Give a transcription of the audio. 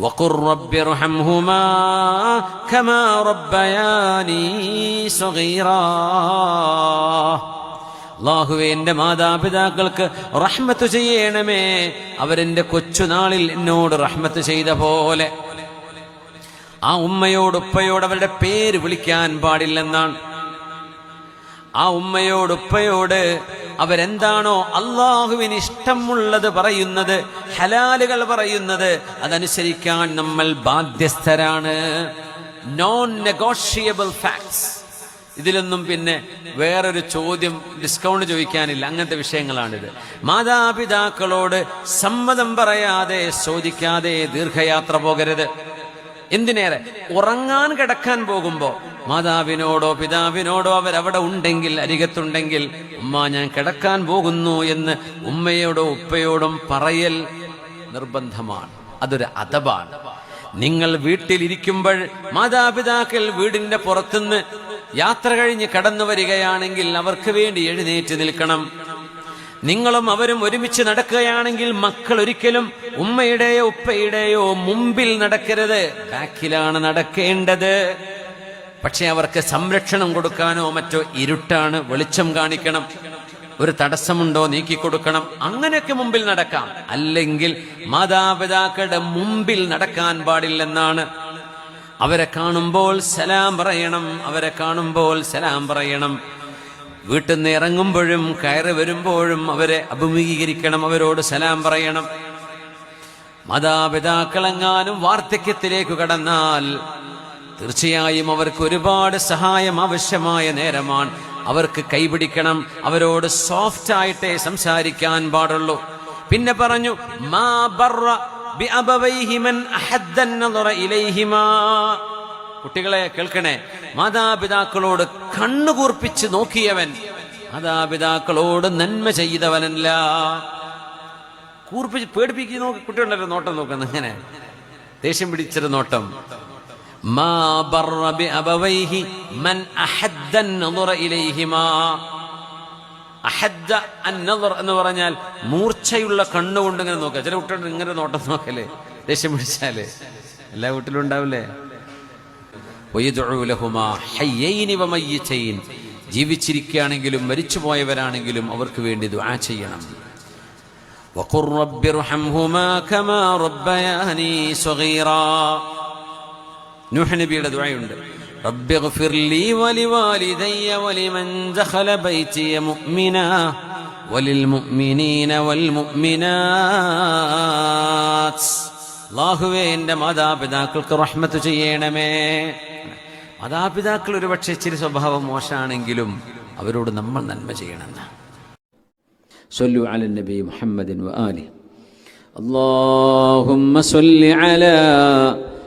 وقل رب ارحمهما كما ربياني صغيرا അള്ളാഹുവെ എൻ്റെ മാതാപിതാക്കൾക്ക് റഹ്മത്ത് ചെയ്യണമേ അവരെൻ്റെ കൊച്ചുനാളിൽ എന്നോട് റഹ്മത്ത് ചെയ്ത പോലെ ആ ഉമ്മയോട് ഉപ്പയോട് അവരുടെ പേര് വിളിക്കാൻ പാടില്ലെന്നാണ് ആ ഉമ്മയോട് ഉപ്പയോട് അവരെന്താണോ അള്ളാഹുവിന് ഇഷ്ടമുള്ളത് പറയുന്നത് ഹലാലുകൾ പറയുന്നത് അതനുസരിക്കാൻ നമ്മൾ ബാധ്യസ്ഥരാണ്. നോൺ നെഗോഷിയബിൾ ഫാക്ട്സ് ഇതിലൊന്നും പിന്നെ വേറൊരു ചോദ്യം ഡിസ്കൗണ്ട് ചോദിക്കാനില്ല. അങ്ങനത്തെ വിഷയങ്ങളാണിത്. മാതാപിതാക്കളോട് സമ്മതം പറയാതെ ചോദിക്കാതെ ദീർഘയാത്ര പോകരുത്. എന്തിനേറെ? ഉറങ്ങാൻ കിടക്കാൻ പോകുമ്പോ മാതാവിനോടോ പിതാവിനോടോ അവരവിടെ ഉണ്ടെങ്കിൽ അരികത്തുണ്ടെങ്കിൽ ഉമ്മ ഞാൻ കിടക്കാൻ പോകുന്നു എന്ന് ഉമ്മയോടോ ഉപ്പയോടും പറയൽ നിർബന്ധമാണ്. അതൊരു അതബാണ് നിങ്ങൾ വീട്ടിലിരിക്കുമ്പോൾ മാതാപിതാക്കൾ വീടിന്റെ പുറത്തുനിന്ന് യാത്ര കഴിഞ്ഞ് കടന്നു വരികയാണെങ്കിൽ അവർക്ക് വേണ്ടി എഴുന്നേറ്റ് നിൽക്കണം. നിങ്ങളും അവരും ഒരുമിച്ച് നടക്കുകയാണെങ്കിൽ മക്കൾ ഒരിക്കലും ഉമ്മയുടെയോ ഉപ്പയുടെയോ മുമ്പിൽ നടക്കരുത്. ബാക്കിലാണ് നടക്കേണ്ടത്. പക്ഷെ അവർക്ക് സംരക്ഷണം കൊടുക്കാനോ മറ്റോ ഇരുട്ടാണ് വെളിച്ചം കാണിക്കണം. ഒരു തടസ്സമുണ്ടോ നീക്കിക്കൊടുക്കണം അങ്ങനെയൊക്കെ മുമ്പിൽ നടക്കാം. അല്ലെങ്കിൽ മാതാപിതാക്കളുടെ മുമ്പിൽ നടക്കാൻ പാടില്ലെന്നാണ്. അവരെ കാണുമ്പോൾ സലാം പറയണം. അവരെ കാണുമ്പോൾ സലാം പറയണം. വീട്ടിൽ നിന്ന് ഇറങ്ങുമ്പോഴും കയറി വരുമ്പോഴും അവരെ അഭിമുഖീകരിക്കണം. അവരോട് സലാം പറയണം. മാതാപിതാക്കളെങ്ങാനും വാർദ്ധക്യത്തിലേക്ക് കടന്നാൽ തീർച്ചയായും അവർക്ക് ഒരുപാട് സഹായം ആവശ്യമായ നേരമാണ്. അവർക്ക് കൈപിടിക്കണം അവരോട് സോഫ്റ്റ് ആയിട്ടേ സംസാരിക്കാൻ പാടുള്ളൂ. പിന്നെ പറഞ്ഞു മാ മൻ അഹദ്ദ ഇലൈഹിമാ. കുട്ടികളെ കേൾക്കണേ മാതാപിതാക്കളോട് കണ്ണുകൂർപ്പിച്ച് നോക്കിയവൻ മാതാപിതാക്കളോട് നന്മ ചെയ്തവനല്ല. കൂർപ്പിച്ച് പേടിപ്പിക്കുന്നു കുട്ടികളുടെ നോട്ടം നോക്കുന്നത് അങ്ങനെ. ദേഷ്യം പിടിച്ചൊരു നോട്ടം. എന്ന് പറഞ്ഞാൽ മൂർച്ചയുള്ള കണ്ണുകൊണ്ട് ഇങ്ങനെ നോക്കുക ചില കുട്ടികൾ ഇങ്ങനെ നോട്ടം നോക്കല്ലേ ദേഷ്യം പിടിച്ചാലേ എല്ലാ വീട്ടിലും ഉണ്ടാവില്ലേ വയദ്ഉ ലഹുമാ ഹയ്യൈനി വമയ്യിതൈൻ ജീവിച്ചിരിക്കുകയാണെങ്കിലും മരിച്ചുപോയവരാണെങ്കിലും അവർക്ക് വേണ്ടി ദുആ ചെയ്യണം وقل رب ارحمهما كما ربياني صغيرا നൂഹ് നബിയുടെ ദുആയുണ്ട് رب اغفر لي ولوالدي ولمن دخل بيتي مؤمنا وللمؤمنين والمؤمنات അള്ളാഹുവേ എൻ്റെ മാതാപിതാക്കൾക്ക് റഹ്മത്ത് ചെയ്യണമേ മാതാപിതാക്കൾ ഒരുപക്ഷെ ഇച്ചിരി സ്വഭാവം മോശമാണെങ്കിലും അവരോട് നമ്മൾ നന്മ ചെയ്യണമെന്ന് صلوا على النبي محمد وآله اللهم صل على